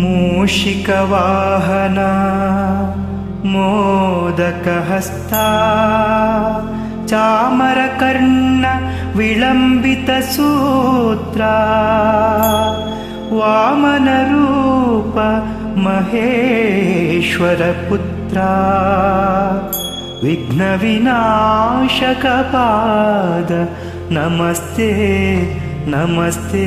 मूषिकवाहना मोदकहस्ता चामरकर्ण विलम्बितसूत्रा वामनरूप महेश्वरपुत्रा विघ्नविनाशकपाद नमस्ते नमस्ते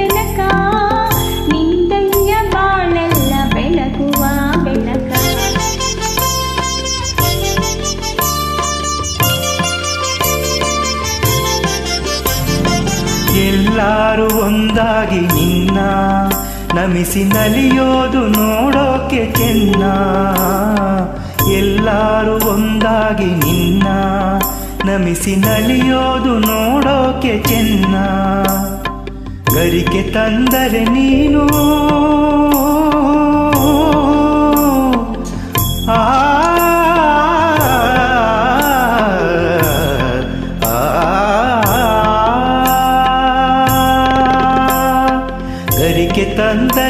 ಎಲ್ಲಾರು ಒಂದಾಗಿ ನಿನ್ನ ನಮಿಸಿ ನಲಿಯೋದು ನೋಡೋಕೆ ಚೆನ್ನ ಎಲ್ಲಾರು ಒಂದಾಗಿ ನಿನ್ನ ನಮಿಸಿ ನಲಿಯೋದು ನೋಡೋಕೆ ಚೆನ್ನ ಗರಿಕೆ ತಂದರೆ ನೀನು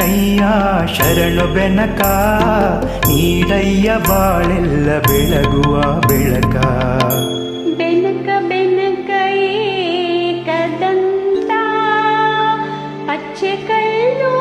ಶರಣಯ್ಯ ಶರಣು ಬೆನಕ ನೀಡಯ್ಯ ಬಾಳೆಲ್ಲ ಬೆಳಗುವ ಬೆಳಕ. ಬೆನಕ ಬೆನಕ ಕದಂತ ಪಚ್ಚೆ ಕಲ್ಲು